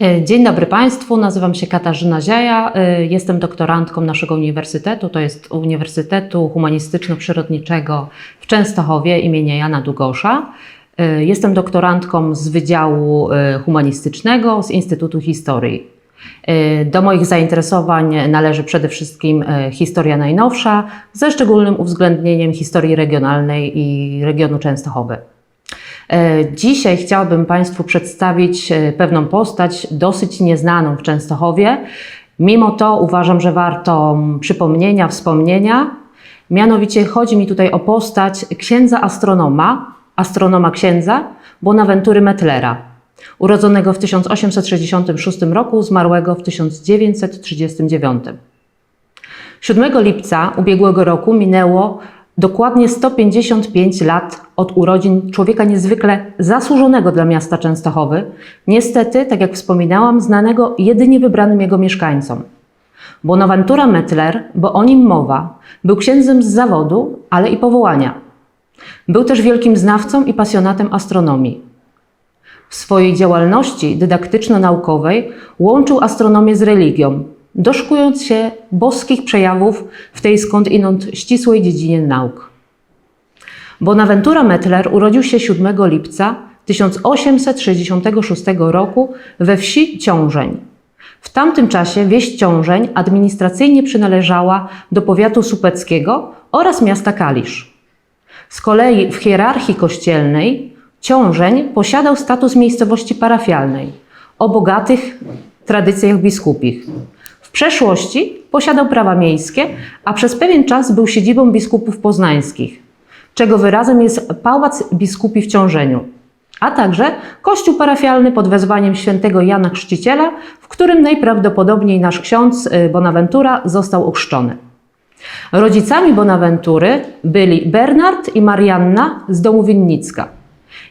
E, Dzień dobry Państwu, nazywam się Katarzyna Ziaja, e, jestem doktorantką naszego uniwersytetu, to jest Uniwersytetu Humanistyczno-Przyrodniczego w Częstochowie imienia Jana Długosza. E, Jestem doktorantką z Wydziału Humanistycznego z Instytutu Historii. Do moich zainteresowań należy przede wszystkim historia najnowsza, ze szczególnym uwzględnieniem historii regionalnej i regionu Częstochowy. E, Dzisiaj chciałabym Państwu przedstawić e, pewną postać dosyć nieznaną w Częstochowie. Mimo to uważam, że warto mm, przypomnienia, wspomnienia. Mianowicie chodzi mi tutaj o postać księdza astronoma, astronoma księdza Bonaventury Metlera, urodzonego w 1866 roku, zmarłego w 1939. 7 lipca ubiegłego roku minęło dokładnie 155 lat od urodzin człowieka niezwykle zasłużonego dla miasta Częstochowy, niestety, tak jak wspominałam, znanego jedynie wybranym jego mieszkańcom. Bonaventura Mettler, bo o nim mowa, był księdzem z zawodu, ale i powołania. Był też wielkim znawcą i pasjonatem astronomii. W swojej działalności dydaktyczno-naukowej łączył astronomię z religią, doszkując się boskich przejawów w tej skądinąd ścisłej dziedzinie nauk. Bonaventura Mettler urodził się 7 lipca 1866 roku we wsi Ciążeń. W tamtym czasie wieś Ciążeń administracyjnie przynależała do powiatu supeckiego oraz miasta Kalisz. Z kolei w hierarchii kościelnej Ciążeń posiadał status miejscowości parafialnej o bogatych tradycjach biskupich. Przeszłości posiadał prawa miejskie, a przez pewien czas był siedzibą biskupów poznańskich, czego wyrazem jest pałac biskupi w Ciążeniu, a także kościół parafialny pod wezwaniem świętego Jana Chrzciciela, w którym najprawdopodobniej nasz ksiądz y, Bonaventura został ochrzczony. Rodzicami Bonaventury byli Bernard i Marianna z domu Winnicka.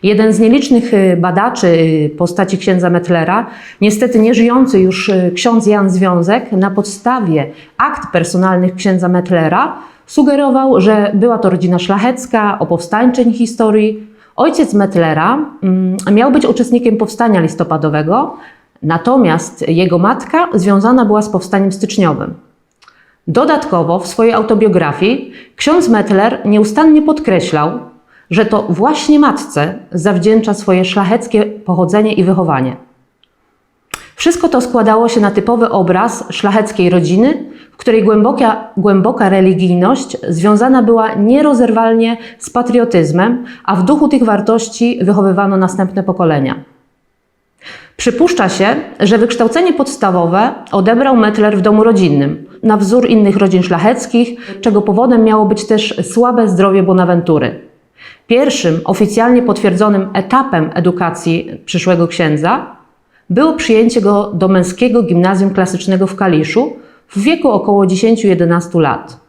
Jeden z nielicznych y, badaczy y, postaci księdza Mettlera, niestety nieżyjący już y, ksiądz Jan Związek, na podstawie akt personalnych księdza Mettlera sugerował, że była to rodzina szlachecka o powstańczej historii. Ojciec Mettlera mm, miał być uczestnikiem powstania listopadowego, natomiast jego matka związana była z powstaniem styczniowym. Dodatkowo w swojej autobiografii ksiądz Mettler nieustannie podkreślał, że to właśnie matce zawdzięcza swoje szlacheckie pochodzenie i wychowanie. Wszystko to składało się na typowy obraz szlacheckiej rodziny, w której głęboka, głęboka religijność związana była nierozerwalnie z patriotyzmem, a w duchu tych wartości wychowywano następne pokolenia. Przypuszcza się, że wykształcenie podstawowe odebrał Mettler w domu rodzinnym, na wzór innych rodzin szlacheckich, czego powodem miało być też słabe zdrowie Bonaventury. Pierwszym oficjalnie potwierdzonym etapem edukacji przyszłego księdza było przyjęcie go do męskiego gimnazjum klasycznego w Kaliszu w wieku około 10-11 lat.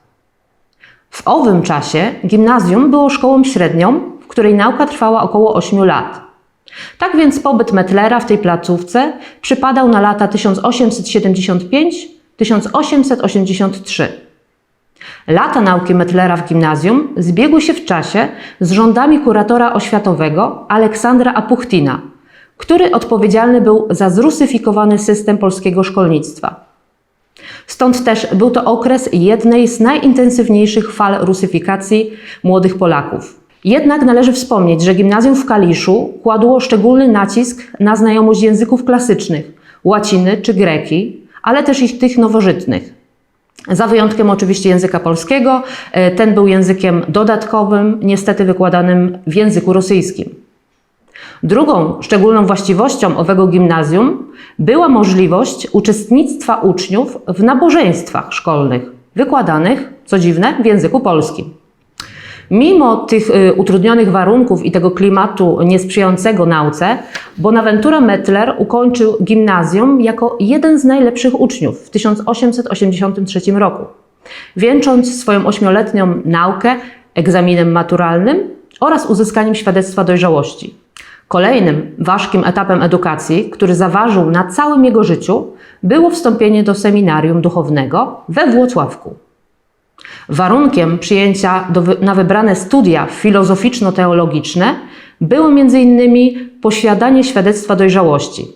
W owym czasie gimnazjum było szkołą średnią, w której nauka trwała około 8 lat. Tak więc pobyt Mettlera w tej placówce przypadał na lata 1875-1883. Lata nauki Mettlera w gimnazjum zbiegły się w czasie z rządami kuratora oświatowego Aleksandra Apuchtina, który odpowiedzialny był za zrusyfikowany system polskiego szkolnictwa. Stąd też był to okres jednej z najintensywniejszych fal rusyfikacji młodych Polaków. Jednak należy wspomnieć, że gimnazjum w Kaliszu kładło szczególny nacisk na znajomość języków klasycznych, łaciny czy greki, ale też ich tych nowożytnych. Za wyjątkiem oczywiście języka polskiego, e, ten był językiem dodatkowym, niestety wykładanym w języku rosyjskim. Drugą szczególną właściwością owego gimnazjum była możliwość uczestnictwa uczniów w nabożeństwach szkolnych, wykładanych, co dziwne, w języku polskim. Mimo tych y, utrudnionych warunków i tego klimatu niesprzyjającego nauce, Bonaventura Mettler ukończył gimnazjum jako jeden z najlepszych uczniów w 1883 roku, wieńcząc swoją ośmioletnią naukę egzaminem maturalnym oraz uzyskaniem świadectwa dojrzałości. Kolejnym ważkim etapem edukacji, który zaważył na całym jego życiu, było wstąpienie do seminarium duchownego we Włocławku. Warunkiem przyjęcia do, na wybrane studia filozoficzno-teologiczne było m.in. posiadanie świadectwa dojrzałości.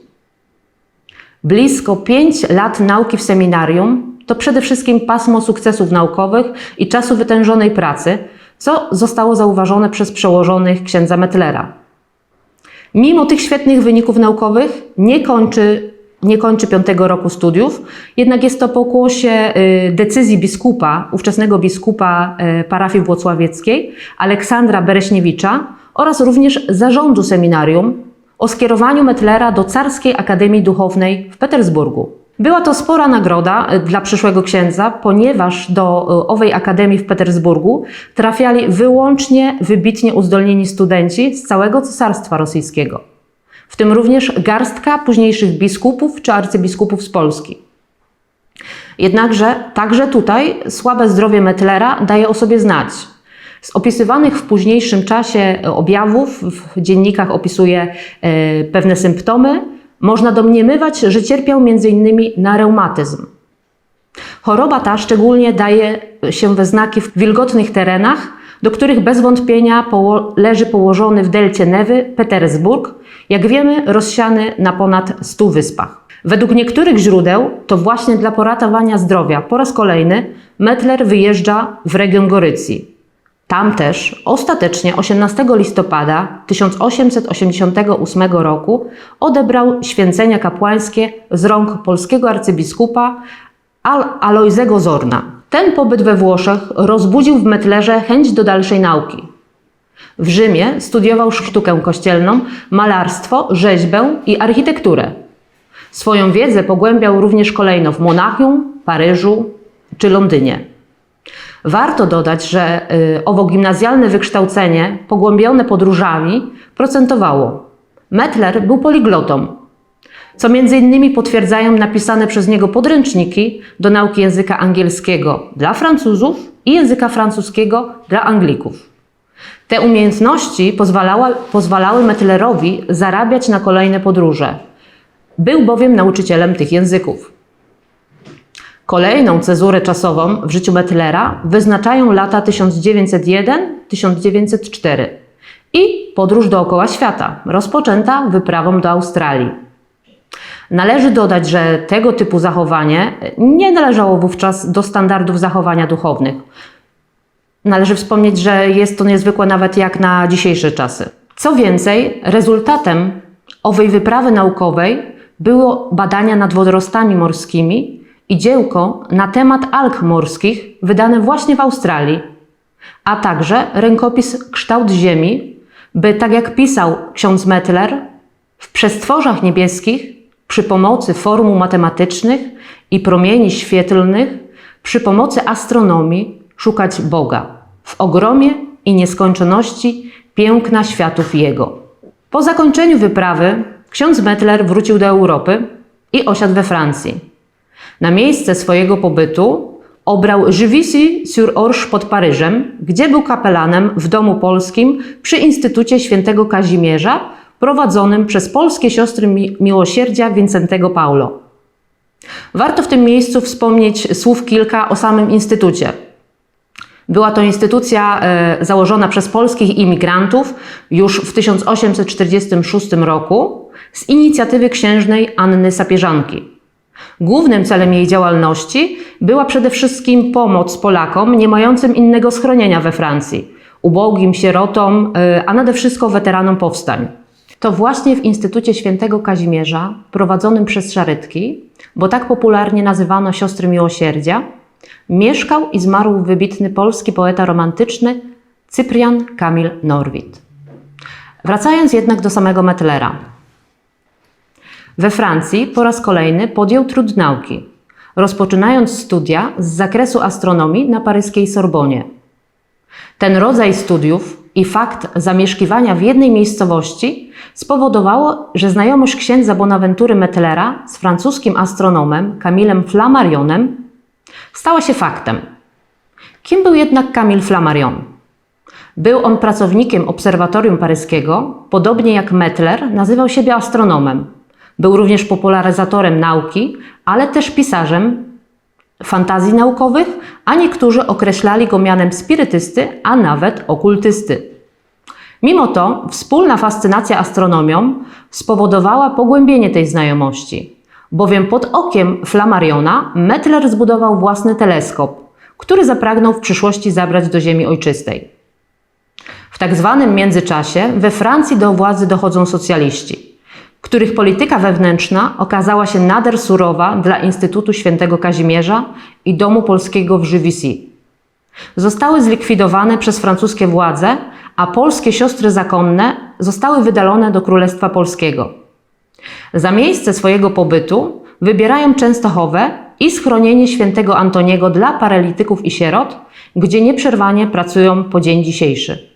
Blisko 5 lat nauki w seminarium to przede wszystkim pasmo sukcesów naukowych i czasu wytężonej pracy, co zostało zauważone przez przełożonych księdza Metlera. Mimo tych świetnych wyników naukowych nie kończy, nie kończy piątego roku studiów, jednak jest to pokłosie y, decyzji biskupa, ówczesnego biskupa y, parafii włocławieckiej, Aleksandra Bereśniewicza oraz również zarządu seminarium o skierowaniu Metlera do Carskiej Akademii Duchownej w Petersburgu. Była to spora nagroda y, dla przyszłego księdza, ponieważ do owej akademii w Petersburgu trafiali wyłącznie wybitnie uzdolnieni studenci z całego Cesarstwa Rosyjskiego, w tym również garstka późniejszych biskupów czy arcybiskupów z Polski. Jednakże także tutaj słabe zdrowie Metlera daje o sobie znać. Z opisywanych w późniejszym czasie objawów, w dziennikach opisuje e, pewne symptomy, można domniemywać, że cierpiał m.in. na reumatyzm. Choroba ta szczególnie daje się we znaki w wilgotnych terenach, do których bez wątpienia poło leży położony w delcie Newy Petersburg, jak wiemy rozsiany na ponad 100 wyspach. Według niektórych źródeł to właśnie dla poratowania zdrowia po raz kolejny Metler wyjeżdża w region Gorycji. Tam też ostatecznie 18 listopada 1888 roku odebrał święcenia kapłańskie z rąk polskiego arcybiskupa Al Alojzego Zorna. Ten pobyt we Włoszech rozbudził w Metlerze chęć do dalszej nauki. W Rzymie studiował sztukę kościelną, malarstwo, rzeźbę i architekturę. Swoją wiedzę pogłębiał również kolejno w Monachium, Paryżu czy Londynie. Warto dodać, że y, owo gimnazjalne wykształcenie, pogłębione podróżami, procentowało. Metler był poliglotą, co między innymi potwierdzają napisane przez niego podręczniki do nauki języka angielskiego dla Francuzów i języka francuskiego dla Anglików. Te umiejętności pozwalały, pozwalały Metlerowi zarabiać na kolejne podróże. Był bowiem nauczycielem tych języków. Kolejną cezurę czasową w życiu Metlera wyznaczają lata 1901-1904 i podróż dookoła świata, rozpoczęta wyprawą do Australii. Należy dodać, że tego typu zachowanie nie należało wówczas do standardów zachowania duchownych. Należy wspomnieć, że jest to niezwykłe nawet jak na dzisiejsze czasy. Co więcej, rezultatem owej wyprawy naukowej było badania nad wodorostami morskimi i dziełko na temat alg morskich wydane właśnie w Australii, a także rękopis Kształt Ziemi, by tak jak pisał ksiądz Metler, w przestworzach niebieskich przy pomocy formuł matematycznych i promieni świetlnych, przy pomocy astronomii szukać Boga w ogromie i nieskończoności piękna światów Jego. Po zakończeniu wyprawy ksiądz Metler wrócił do Europy i osiadł we Francji. Na miejsce swojego pobytu obrał Juvisy-sur-Orge pod Paryżem, gdzie był kapelanem w domu polskim przy Instytucie Świętego Kazimierza prowadzonym przez polskie siostry Mi- miłosierdzia Wincentego Paulo. Warto w tym miejscu wspomnieć słów kilka o samym Instytucie. Była to instytucja e, założona przez polskich imigrantów już w 1846 roku z inicjatywy księżnej Anny Sapieżanki. Głównym celem jej działalności była przede wszystkim pomoc Polakom nie mającym innego schronienia we Francji, ubogim, sierotom, y, a nade wszystko weteranom powstań. To właśnie w Instytucie Świętego Kazimierza, prowadzonym przez Szarytki, bo tak popularnie nazywano siostry miłosierdzia, mieszkał i zmarł wybitny polski poeta romantyczny Cyprian Kamil Norwid. Wracając jednak do samego Metlera. We Francji po raz kolejny podjął trud nauki, rozpoczynając studia z zakresu astronomii na paryskiej Sorbonie. Ten rodzaj studiów i fakt zamieszkiwania w jednej miejscowości spowodowało, że znajomość księdza Bonaventury Metlera z francuskim astronomem Camillem Flammarionem stała się faktem. Kim był jednak Camille Flammarion? Był on pracownikiem obserwatorium paryskiego, podobnie jak Metler nazywał siebie astronomem. Był również popularyzatorem nauki, ale też pisarzem fantazji naukowych, a niektórzy określali go mianem spirytysty, a nawet okultysty. Mimo to wspólna fascynacja astronomią spowodowała pogłębienie tej znajomości. bowiem pod okiem Flammariona Mettler zbudował własny teleskop, który zapragnął w przyszłości zabrać do ziemi ojczystej. W tak zwanym międzyczasie we Francji do władzy dochodzą socjaliści, których polityka wewnętrzna okazała się nader surowa dla Instytutu Świętego Kazimierza i Domu Polskiego w Żywisy. Zostały zlikwidowane przez francuskie władze, a polskie siostry zakonne zostały wydalone do Królestwa Polskiego. Za miejsce swojego pobytu wybierają Częstochowę i schronienie świętego Antoniego dla paralityków i sierot, gdzie nieprzerwanie pracują po dzień dzisiejszy.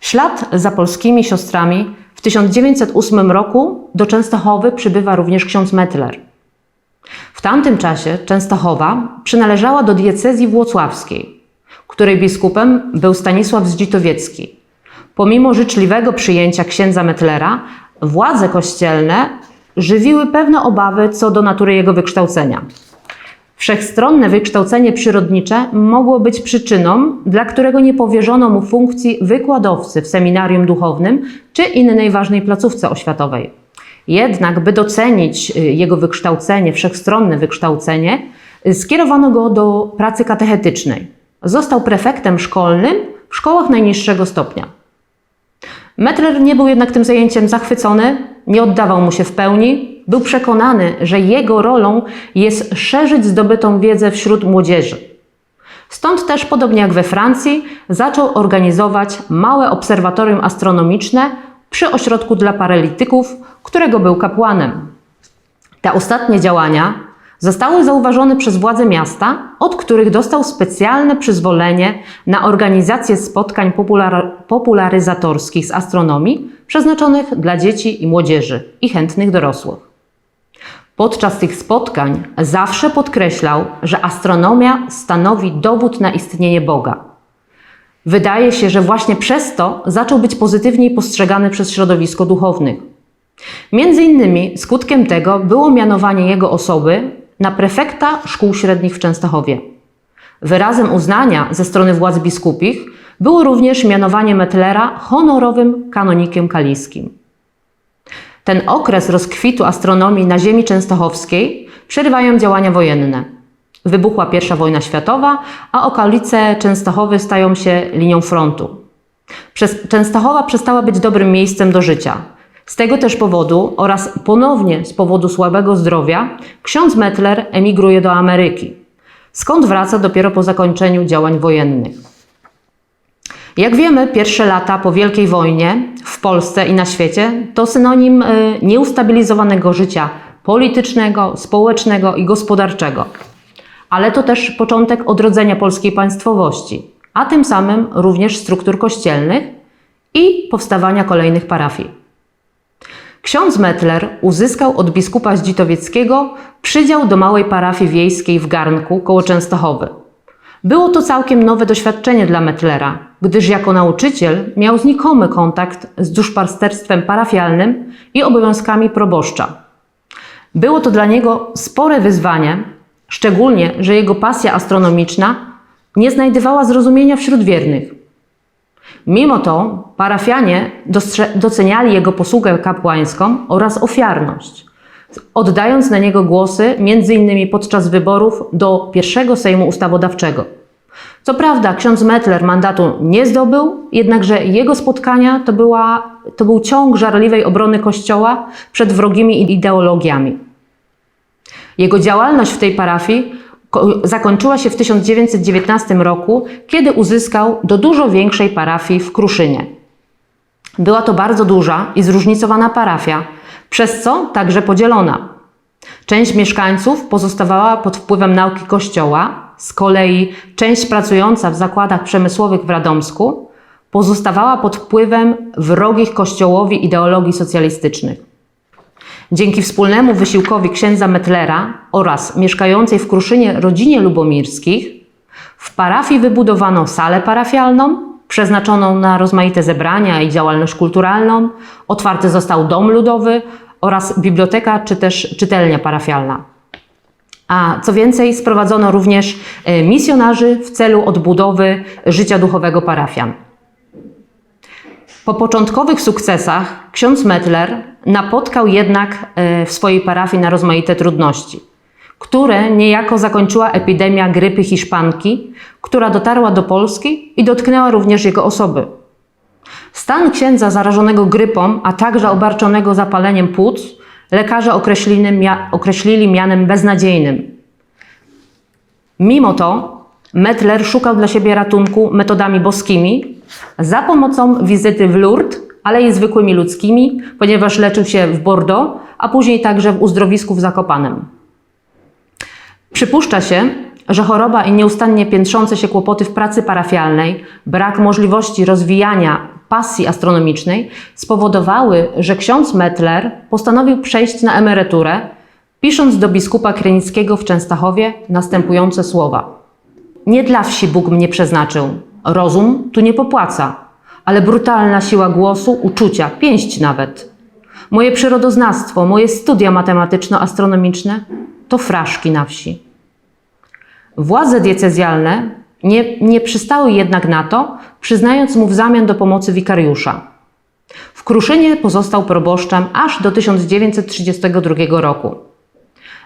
Ślad za polskimi siostrami 1908 roku do Częstochowy przybywa również ksiądz Mettler. W tamtym czasie Częstochowa przynależała do diecezji włocławskiej, której biskupem był Stanisław Zdzitowiecki. Pomimo życzliwego przyjęcia księdza Mettlera, władze kościelne żywiły pewne obawy co do natury jego wykształcenia. Wszechstronne wykształcenie przyrodnicze mogło być przyczyną, dla którego nie powierzono mu funkcji wykładowcy w seminarium duchownym czy innej ważnej placówce oświatowej. Jednak, by docenić y, jego wykształcenie, wszechstronne wykształcenie, y, skierowano go do pracy katechetycznej. Został prefektem szkolnym w szkołach najniższego stopnia. Mettler nie był jednak tym zajęciem zachwycony, nie oddawał mu się w pełni. Był przekonany, że jego rolą jest szerzyć zdobytą wiedzę wśród młodzieży. Stąd też, podobnie jak we Francji, zaczął organizować małe obserwatorium astronomiczne przy ośrodku dla paralityków, którego był kapłanem. Te ostatnie działania zostały zauważone przez władze miasta, od których dostał specjalne przyzwolenie na organizację spotkań popular popularyzatorskich z astronomii przeznaczonych dla dzieci i młodzieży i chętnych dorosłych. Podczas tych spotkań zawsze podkreślał, że astronomia stanowi dowód na istnienie Boga. Wydaje się, że właśnie przez to zaczął być pozytywniej postrzegany przez środowisko duchownych. Między innymi skutkiem tego było mianowanie jego osoby na prefekta szkół średnich w Częstochowie. Wyrazem uznania ze strony władz biskupich było również mianowanie Mettlera honorowym kanonikiem kaliskim. Ten okres rozkwitu astronomii na ziemi częstochowskiej przerywają działania wojenne. Wybuchła I wojna światowa, a okolice Częstochowy stają się linią frontu. Przez Częstochowa przestała być dobrym miejscem do życia. Z tego też powodu oraz ponownie z powodu słabego zdrowia ksiądz Mettler emigruje do Ameryki, skąd wraca dopiero po zakończeniu działań wojennych. Jak wiemy, pierwsze lata po Wielkiej Wojnie w Polsce i na świecie to synonim y, nieustabilizowanego życia politycznego, społecznego i gospodarczego. Ale to też początek odrodzenia polskiej państwowości, a tym samym również struktur kościelnych i powstawania kolejnych parafii. Ksiądz Mettler uzyskał od biskupa Zdzitowieckiego przydział do małej parafii wiejskiej w Garnku koło Częstochowy. Było to całkiem nowe doświadczenie dla Mettlera, gdyż jako nauczyciel miał znikomy kontakt z duszpasterstwem parafialnym i obowiązkami proboszcza. Było to dla niego spore wyzwanie, szczególnie, że jego pasja astronomiczna nie znajdowała zrozumienia wśród wiernych. Mimo to parafianie doceniali jego posługę kapłańską oraz ofiarność, oddając na niego głosy m.in. podczas wyborów do pierwszego Sejmu Ustawodawczego. Co prawda ksiądz Mettler mandatu nie zdobył, jednakże jego spotkania to, była, to był ciąg żarliwej obrony Kościoła przed wrogimi ideologiami. Jego działalność w tej parafii zakończyła się w 1919 roku, kiedy uzyskał do dużo większej parafii w Kruszynie. Była to bardzo duża i zróżnicowana parafia, przez co także podzielona. Część mieszkańców pozostawała pod wpływem nauki Kościoła, z kolei część pracująca w zakładach przemysłowych w Radomsku pozostawała pod wpływem wrogich Kościołowi ideologii socjalistycznych. Dzięki wspólnemu wysiłkowi księdza Mettlera oraz mieszkającej w Kruszynie rodzinie Lubomirskich w parafii wybudowano salę parafialną przeznaczoną na rozmaite zebrania i działalność kulturalną, otwarty został dom ludowy oraz biblioteka czy też czytelnia parafialna. A co więcej, sprowadzono również e, misjonarzy w celu odbudowy życia duchowego parafian. Po początkowych sukcesach ksiądz Metler napotkał jednak e, w swojej parafii na rozmaite trudności, które niejako zakończyła epidemia grypy hiszpanki, która dotarła do Polski i dotknęła również jego osoby. Stan księdza zarażonego grypą, a także obarczonego zapaleniem płuc, lekarze określili, określili mianem beznadziejnym. Mimo to Metler szukał dla siebie ratunku metodami boskimi za pomocą wizyty w Lourdes, ale i zwykłymi ludzkimi, ponieważ leczył się w Bordeaux, a później także w uzdrowisku w Zakopanem. Przypuszcza się, że choroba i nieustannie piętrzące się kłopoty w pracy parafialnej, brak możliwości rozwijania pasji astronomicznej spowodowały, że ksiądz Metler postanowił przejść na emeryturę, pisząc do biskupa Krynickiego w Częstochowie następujące słowa. Nie dla wsi Bóg mnie przeznaczył. Rozum tu nie popłaca, ale brutalna siła głosu, uczucia, pięść nawet. Moje przyrodoznawstwo, moje studia matematyczno-astronomiczne to fraszki na wsi. Władze diecezjalne nie, nie przystały jednak na to, przyznając mu w zamian do pomocy wikariusza. W Kruszynie pozostał proboszczem aż do 1932 roku.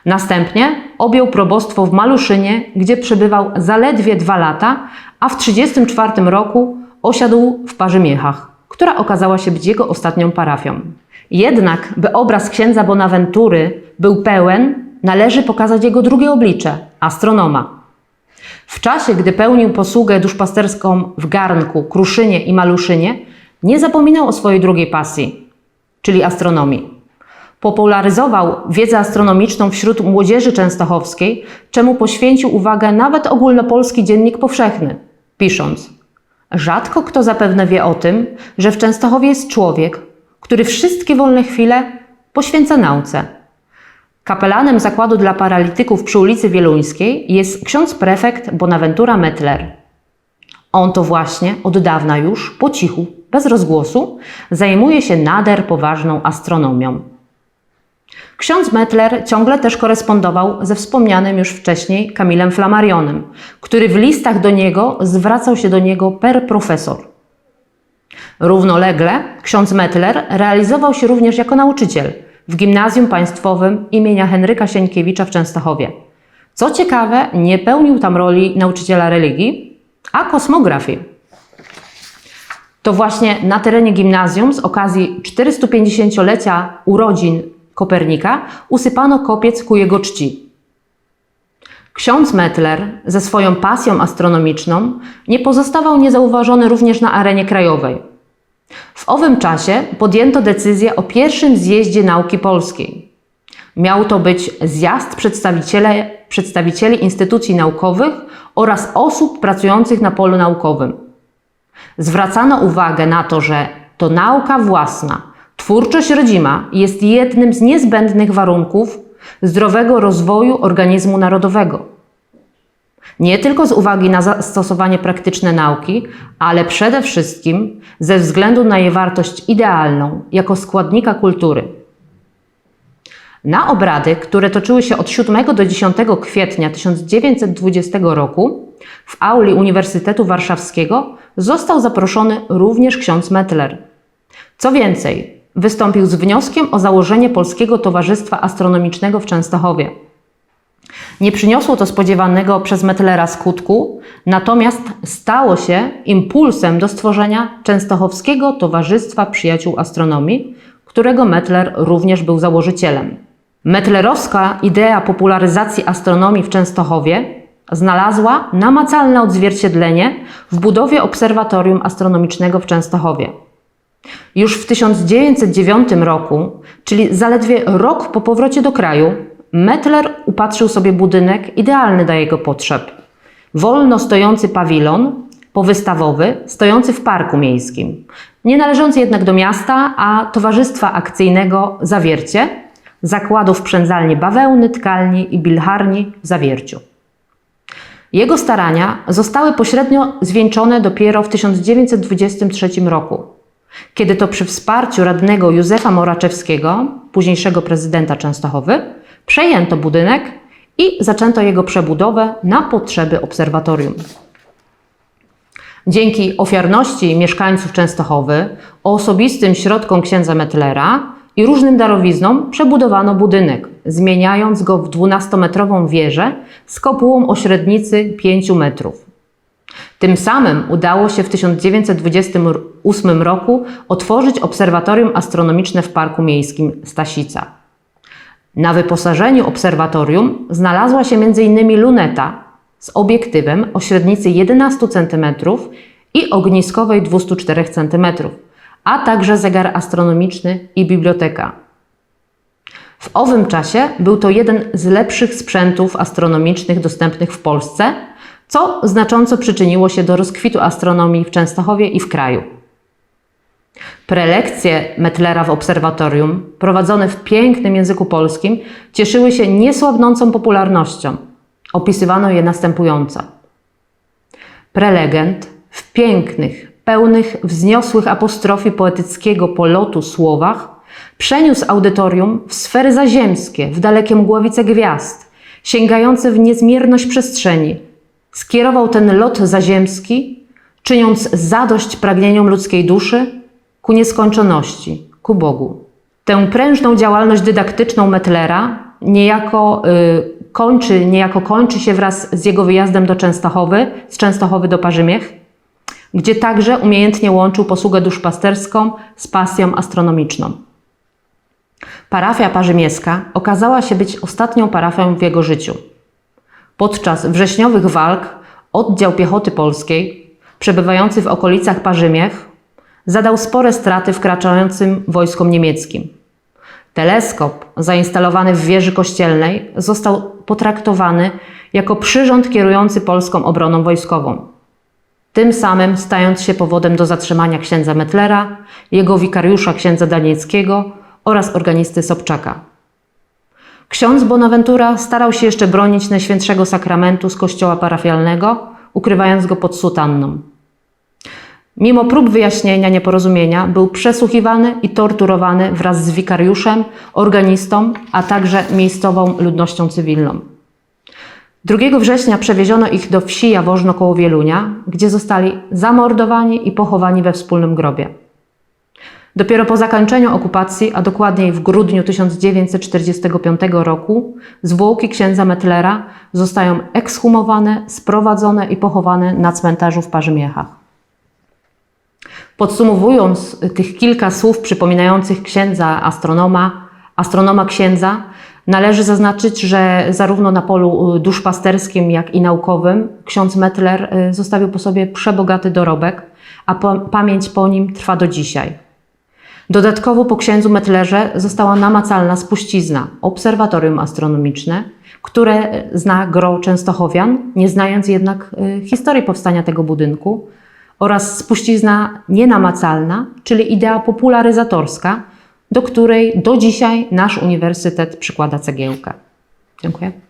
Następnie objął probostwo w Maluszynie, gdzie przebywał zaledwie dwa lata, a w 1934 roku osiadł w Parzymiechach, która okazała się być jego ostatnią parafią. Jednak, by obraz księdza Bonaventury był pełen, należy pokazać jego drugie oblicze astronoma. W czasie, gdy pełnił posługę duszpasterską w Garnku, Kruszynie i Maluszynie, nie zapominał o swojej drugiej pasji, czyli astronomii. Popularyzował wiedzę astronomiczną wśród młodzieży częstochowskiej, czemu poświęcił uwagę nawet ogólnopolski dziennik powszechny, pisząc: Rzadko kto zapewne wie o tym, że w Częstochowie jest człowiek, który wszystkie wolne chwile poświęca nauce. Kapelanem zakładu dla paralityków przy ulicy Wieluńskiej jest ksiądz prefekt Bonaventura Metler. On to właśnie od dawna już, po cichu, bez rozgłosu, zajmuje się nader poważną astronomią. Ksiądz Metler ciągle też korespondował ze wspomnianym już wcześniej Kamilem Flamarionem, który w listach do niego zwracał się do niego per profesor. Równolegle ksiądz Metler realizował się również jako nauczyciel w Gimnazjum Państwowym imienia Henryka Sieńkiewicza w Częstochowie. Co ciekawe, nie pełnił tam roli nauczyciela religii, a kosmografii. To właśnie na terenie gimnazjum z okazji 450-lecia urodzin Kopernika usypano kopiec ku jego czci. Ksiądz Metler ze swoją pasją astronomiczną nie pozostawał niezauważony również na arenie krajowej. W owym czasie podjęto decyzję o pierwszym zjeździe nauki polskiej. Miał to być zjazd przedstawicieli, instytucji naukowych oraz osób pracujących na polu naukowym. Zwracano uwagę na to, że to nauka własna, twórczość rodzima jest jednym z niezbędnych warunków zdrowego rozwoju organizmu narodowego. Nie tylko z uwagi na zastosowanie praktyczne nauki, ale przede wszystkim ze względu na jej wartość idealną jako składnika kultury. Na obrady, które toczyły się od 7 do 10 kwietnia 1920 roku w auli Uniwersytetu Warszawskiego został zaproszony również ksiądz Metler. Co więcej, wystąpił z wnioskiem o założenie Polskiego Towarzystwa Astronomicznego w Częstochowie. Nie przyniosło to spodziewanego przez Metlera skutku, natomiast stało się impulsem do stworzenia Częstochowskiego Towarzystwa Przyjaciół Astronomii, którego Metler również był założycielem. Metlerowska idea popularyzacji astronomii w Częstochowie znalazła namacalne odzwierciedlenie w budowie Obserwatorium Astronomicznego w Częstochowie. Już w 1909 roku, czyli zaledwie rok po powrocie do kraju, Metler upatrzył sobie budynek idealny dla jego potrzeb. Wolno stojący pawilon, powystawowy, stojący w parku miejskim. Nie należący jednak do miasta, a towarzystwa akcyjnego Zawiercie, zakładów przędzalni bawełny, tkalni i bilharni w Zawierciu. Jego starania zostały pośrednio zwieńczone dopiero w 1923 roku, kiedy to przy wsparciu radnego Józefa Moraczewskiego, późniejszego prezydenta Częstochowy, przejęto budynek i zaczęto jego przebudowę na potrzeby obserwatorium. Dzięki ofiarności mieszkańców Częstochowy, osobistym środkom księdza Metlera i różnym darowiznom przebudowano budynek, zmieniając go w 12-metrową wieżę z kopułą o średnicy 5 metrów. Tym samym udało się w 1928 roku otworzyć obserwatorium astronomiczne w Parku Miejskim Stasica. Na wyposażeniu obserwatorium znalazła się m.in. luneta z obiektywem o średnicy 11 cm i ogniskowej 204 cm, a także zegar astronomiczny i biblioteka. W owym czasie był to jeden z lepszych sprzętów astronomicznych dostępnych w Polsce, co znacząco przyczyniło się do rozkwitu astronomii w Częstochowie i w kraju. Prelekcje Metlera w obserwatorium, prowadzone w pięknym języku polskim, cieszyły się niesłabnącą popularnością. Opisywano je następująco. Prelegent w pięknych, pełnych, wzniosłych apostrofii poetyckiego polotu słowach przeniósł audytorium w sfery zaziemskie, w dalekie mgławice gwiazd, sięgające w niezmierność przestrzeni. Skierował ten lot zaziemski, czyniąc zadość pragnieniom ludzkiej duszy ku nieskończoności, ku Bogu. Tę prężną działalność dydaktyczną Metlera niejako y, kończy, niejako kończy się wraz z jego wyjazdem do Częstochowy, z Częstochowy do Parzymiech, gdzie także umiejętnie łączył posługę duszpasterską z pasją astronomiczną. Parafia parzymieska okazała się być ostatnią parafią w jego życiu. Podczas wrześniowych walk oddział piechoty polskiej, przebywający w okolicach Parzymiech, zadał spore straty wkraczającym wojskom niemieckim. Teleskop zainstalowany w wieży kościelnej został potraktowany jako przyrząd kierujący polską obroną wojskową. Tym samym stając się powodem do zatrzymania księdza Metlera, jego wikariusza księdza Danieckiego oraz organisty Sobczaka. Ksiądz Bonaventura starał się jeszcze bronić Najświętszego Sakramentu z kościoła parafialnego, ukrywając go pod sutanną. Mimo prób wyjaśnienia nieporozumienia, był przesłuchiwany i torturowany wraz z wikariuszem, organistą, a także miejscową ludnością cywilną. 2 września przewieziono ich do wsi Jawożno koło Wielunia, gdzie zostali zamordowani i pochowani we wspólnym grobie. Dopiero po zakończeniu okupacji, a dokładniej w grudniu 1945 roku, zwłoki księdza Metlera zostają ekshumowane, sprowadzone i pochowane na cmentarzu w Parzymiechach. Podsumowując tych kilka słów przypominających księdza astronoma, astronoma księdza, należy zaznaczyć, że zarówno na polu duszpasterskim, jak i naukowym ksiądz Metler y, zostawił po sobie przebogaty dorobek, a pamięć po nim trwa do dzisiaj. Dodatkowo po księdzu Metlerze została namacalna spuścizna, obserwatorium astronomiczne, które zna gro Częstochowian, nie znając jednak y, historii powstania tego budynku, oraz spuścizna nienamacalna, czyli idea popularyzatorska, do której do dzisiaj nasz uniwersytet przykłada cegiełkę. Dziękuję.